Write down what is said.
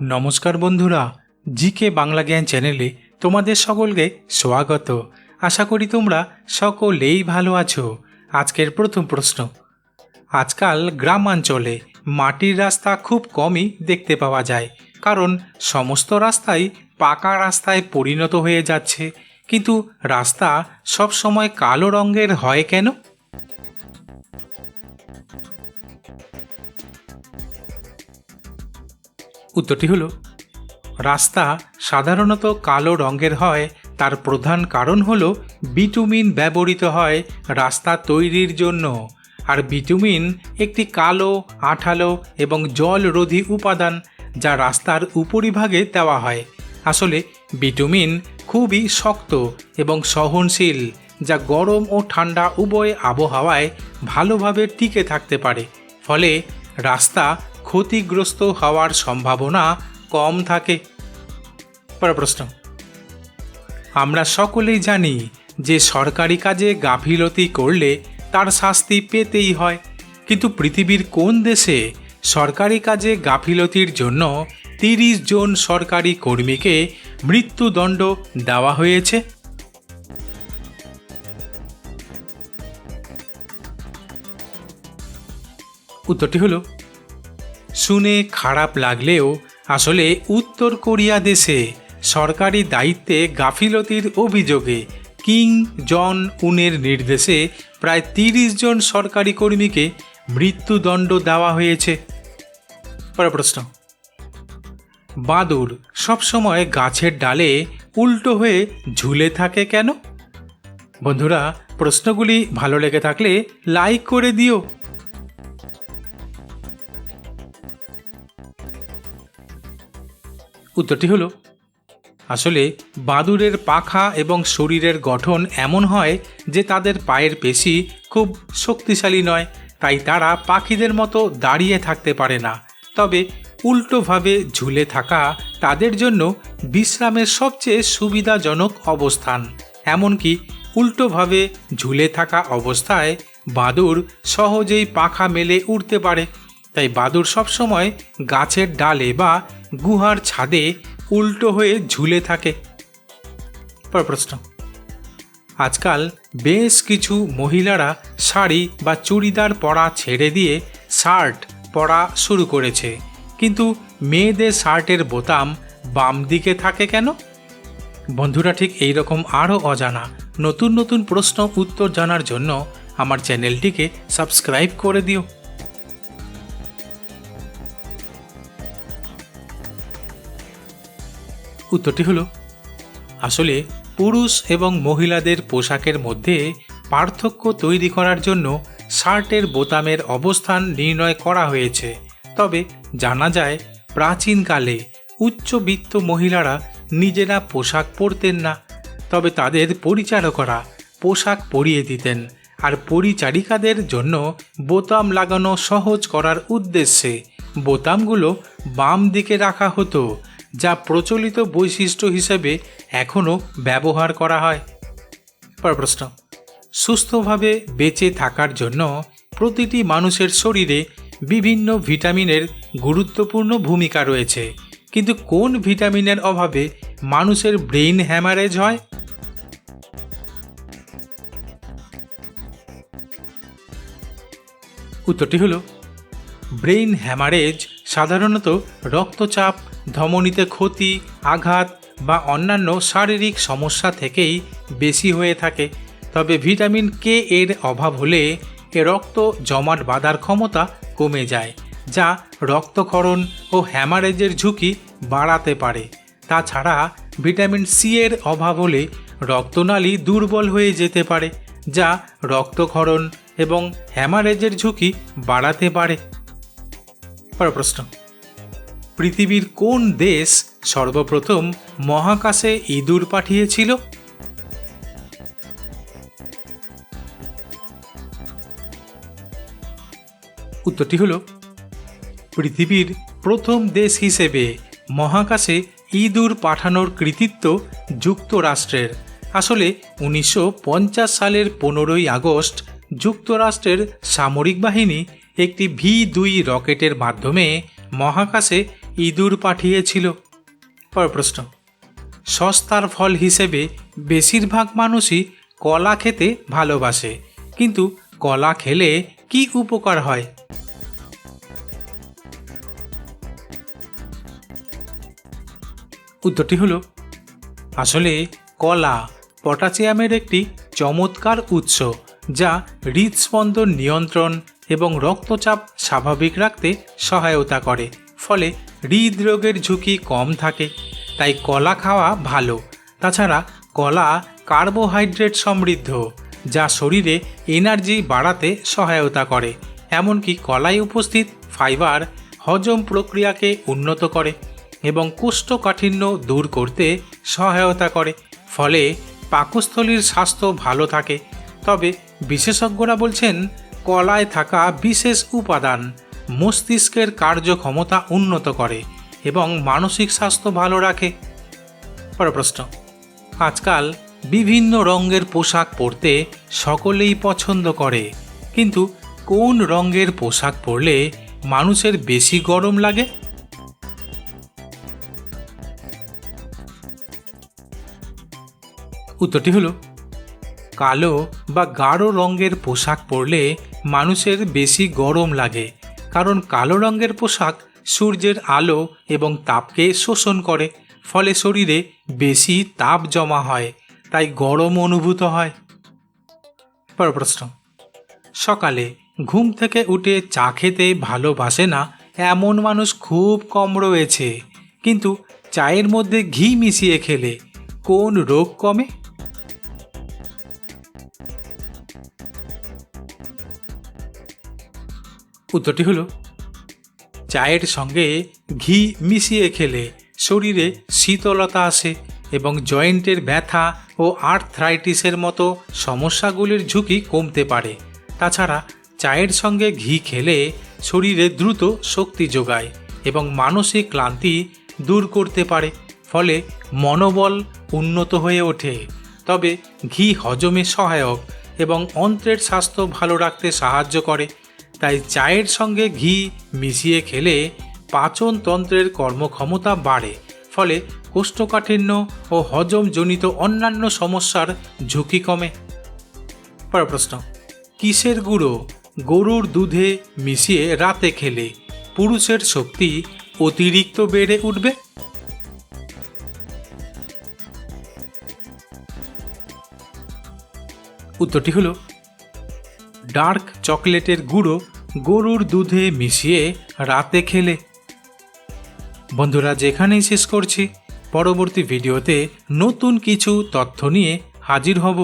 নমস্কার বন্ধুরা, জিকে বাংলা জ্ঞান চ্যানেলে তোমাদের সকলকে স্বাগত। আশা করি তোমরা সকলেই ভালো আছো। আজকের প্রথম প্রশ্ন, আজকাল গ্রামাঞ্চলে মাটির রাস্তা খুব কমই দেখতে পাওয়া যায়, কারণ সমস্ত রাস্তাই পাকা রাস্তায় পরিণত হয়ে যাচ্ছে। কিন্তু রাস্তা সব সময় কালো রঙের হয় কেন? উত্তরটি হলো, রাস্তা সাধারণত কালো রঙের হয়, তার প্রধান কারণ হল বিটুমিন ব্যবহৃত হয় রাস্তা তৈরির জন্য। আর বিটুমিন একটি কালো, আঠালো এবং জলরোধী উপাদান যা রাস্তার উপরিভাগে দেওয়া হয়। আসলে বিটুমিন খুবই শক্ত এবং সহনশীল, যা গরম ও ঠান্ডা উভয় আবহাওয়ায় ভালোভাবে টিকে থাকতে পারে। ফলে রাস্তা ক্ষতিগ্রস্ত হওয়ার সম্ভাবনা কম থাকে। পরের প্রশ্ন আমরা সকলেই জানি যে সরকারি কাজে গাফিলতি করলে তার শাস্তি পেতেই হয়, কিন্তু পৃথিবীর কোন দেশে সরকারি কাজে গাফিলতির জন্য তিরিশ জন সরকারি কর্মীকে মৃত্যুদণ্ড দেওয়া হয়েছে? উত্তরটি হলো শুনে খারাপ লাগলেও আসলে উত্তর কোরিয়া দেশে সরকারি দায়িত্বে গাফিলতির অভিযোগে কিং জন উনের নির্দেশে প্রায় তিরিশ জন সরকারি কর্মীকে মৃত্যুদণ্ড দেওয়া হয়েছে। পরের প্রশ্ন। বাদুর সবসময় গাছের ডালে উল্টো হয়ে ঝুলে থাকে কেন? বন্ধুরা, প্রশ্নগুলি ভালো লেগে থাকলে লাইক করে দিও। উত্তরটি হলো, আসলে বাদুরের পাখা এবং শরীরের গঠন এমন হয় যে তাদের পায়ের পেশি খুব শক্তিশালী নয়, তাই তারা পাখিদের মতো দাঁড়িয়ে থাকতে পারে না। তবে উল্টোভাবে ঝুলে থাকা তাদের জন্য বিশ্রামের সবচেয়ে সুবিধাজনক অবস্থান। এমনকি উল্টোভাবে ঝুলে থাকা অবস্থায় বাদুর সহজেই পাখা মেলে উঠতে পারে, তাই বাদুর সবসময় গাছের ডালে বা গুহার ছাদে উল্টো হয়ে ঝুলে থাকে। পর প্রশ্ন। আজকাল বেশ কিছু মহিলারা শাড়ি বা চুড়িদার পরা ছেড়ে দিয়ে শার্ট পরা শুরু করেছে। কিন্তু মেয়েদের শার্টের বোতাম বাম দিকে থাকে কেন? বন্ধুরা, ঠিক এই রকম আরও অজানা, নতুন নতুন প্রশ্ন উত্তর জানার জন্য আমার চ্যানেলটিকে সাবস্ক্রাইব করে দিও। উত্তরটি হলো, আসলে পুরুষ এবং মহিলাদের পোশাকের মধ্যে পার্থক্য তৈরি করার জন্য শার্টের বোতামের অবস্থান নির্ণয় করা হয়েছে। তবে জানা যায়, প্রাচীনকালে উচ্চবিত্ত মহিলারা নিজেরা পোশাক পরতেন না। তবে তাদের পরিচারকরা পোশাক পরিয়ে দিতেন আর পরিচারিকাদের জন্য বোতাম লাগানো সহজ করার উদ্দেশ্যে বোতামগুলো বাম দিকে রাখা হতো যা প্রচলিত বৈশিষ্ট্য হিসেবে এখনও ব্যবহার করা হয়। পর প্রশ্ন। সুস্থভাবে বেঁচে থাকার জন্য প্রতিটি মানুষের শরীরে বিভিন্ন ভিটামিনের গুরুত্বপূর্ণ ভূমিকা রয়েছে। কিন্তু কোন ভিটামিনের অভাবে মানুষের ব্রেইন হ্যামারেজ হয়? উত্তরটি হলো, ব্রেইন হ্যামারেজ সাধারণত রক্তচাপ ধমনীতে ক্ষতি, আঘাত বা অন্যান্য শারীরিক সমস্যা থেকেই বেশি হয়ে থাকে। তবে ভিটামিন কে এর অভাব হলে এ রক্ত জমাট বাঁধার ক্ষমতা কমে যায়, যা রক্তক্ষরণ ও হ্যামারেজের ঝুঁকি বাড়াতে পারে। তাছাড়া ভিটামিন সি এর অভাব হলে রক্তনালী দুর্বল হয়ে যেতে পারে, যা রক্তক্ষরণ এবং হ্যামারেজের ঝুঁকি বাড়াতে পারে। পরের প্রশ্ন। পৃথিবীর কোন দেশ সর্বপ্রথম মহাকাশে ইঁদুর পাঠিয়েছিল? উত্তরটি হল, পৃথিবীর প্রথম দেশ হিসেবে মহাকাশে ইঁদুর পাঠানোর কৃতিত্ব যুক্তরাষ্ট্রের। আসলে উনিশশো পঞ্চাশ সালের পনেরোই আগস্ট যুক্তরাষ্ট্রের সামরিক বাহিনী একটি ভি দুই রকেটের মাধ্যমে মহাকাশে ইঁদুর পাঠিয়েছিল। পর প্রশ্ন সস্তার ফল হিসেবে বেশিরভাগ মানুষই কলা খেতে ভালোবাসে, কিন্তু কলা খেলে কি উপকার হয়? উত্তরটি হলো, আসলে কলা পটাশিয়ামের একটি চমৎকার উৎস যা হৃদস্পন্দন নিয়ন্ত্রণ এবং রক্তচাপ স্বাভাবিক রাখতে সহায়তা করে। ফলে হৃদরোগের ঝুঁকি কম থাকে। তাই কলা খাওয়া ভালো। তাছাড়া কলা কার্বোহাইড্রেট সমৃদ্ধ, যা শরীরে এনার্জি বাড়াতে সহায়তা করে। এমনকি কলায় উপস্থিত ফাইবার হজম প্রক্রিয়াকে উন্নত করে এবং কোষ্ঠকাঠিন্য দূর করতে সহায়তা করে। ফলে পাকস্থলীর স্বাস্থ্য ভালো থাকে। তবে বিশেষজ্ঞরা বলছেন, কলায় থাকা বিশেষ উপাদান মস্তিষ্কের কার্যক্ষমতা উন্নত করে এবং মানসিক স্বাস্থ্য ভালো রাখে। পরের প্রশ্ন। আজকাল বিভিন্ন রঙের পোশাক পরতে সকলেই পছন্দ করে, কিন্তু কোন রঙের পোশাক পরলে মানুষের বেশি গরম লাগে? উত্তরটি হলো, কালো বা গাঢ় রঙের পোশাক পরলে মানুষের বেশি গরম লাগে কারণ কালো রঙের পোশাক সূর্যের আলো এবং তাপকে শোষণ করে, ফলে শরীরে বেশি তাপ জমা হয়, তাই গরম অনুভূত হয়। পর প্রশ্ন। সকালে ঘুম থেকে উঠে চা খেতে ভালোবাসে না এমন মানুষ খুব কম রয়েছে। কিন্তু চায়ের মধ্যে ঘি মিশিয়ে খেলে কোন রোগ কমে? উত্তরটি হলো, চায়ের সঙ্গে ঘি মিশিয়ে খেলে শরীরে শীতলতা আসে এবং জয়েন্টের ব্যথা ও আর্থ্রাইটিসের মতো সমস্যাগুলির ঝুঁকি কমতে পারে। তাছাড়া চায়ের সঙ্গে ঘি খেলে শরীরে দ্রুত শক্তি যোগায় এবং মানসিক ক্লান্তি দূর করতে পারে, ফলে মনোবল উন্নত হয়ে ওঠে। তবে ঘি হজমে সহায়ক এবং অন্ত্রের স্বাস্থ্য ভালো রাখতে সাহায্য করে। তাই চায়ের সঙ্গে ঘি মিশিয়ে খেলে পাচনতন্ত্রের কর্মক্ষমতা বাড়ে, ফলে কোষ্ঠকাঠিন্য ও হজমজনিত অন্যান্য সমস্যার ঝুঁকি কমে। পর প্রশ্ন, কিসের গুঁড়ো গরুর দুধে মিশিয়ে রাতে খেলে পুরুষের শক্তি অতিরিক্ত বেড়ে উঠবে? উত্তরটি হলো ডার্ক চকলেটের গুঁড়ো গরুর দুধে মিশিয়ে রাতে খেলে। বন্ধুরা, যেখানেই শেষ করছি, পরবর্তী ভিডিওতে নতুন কিছু তথ্য নিয়ে হাজির হব।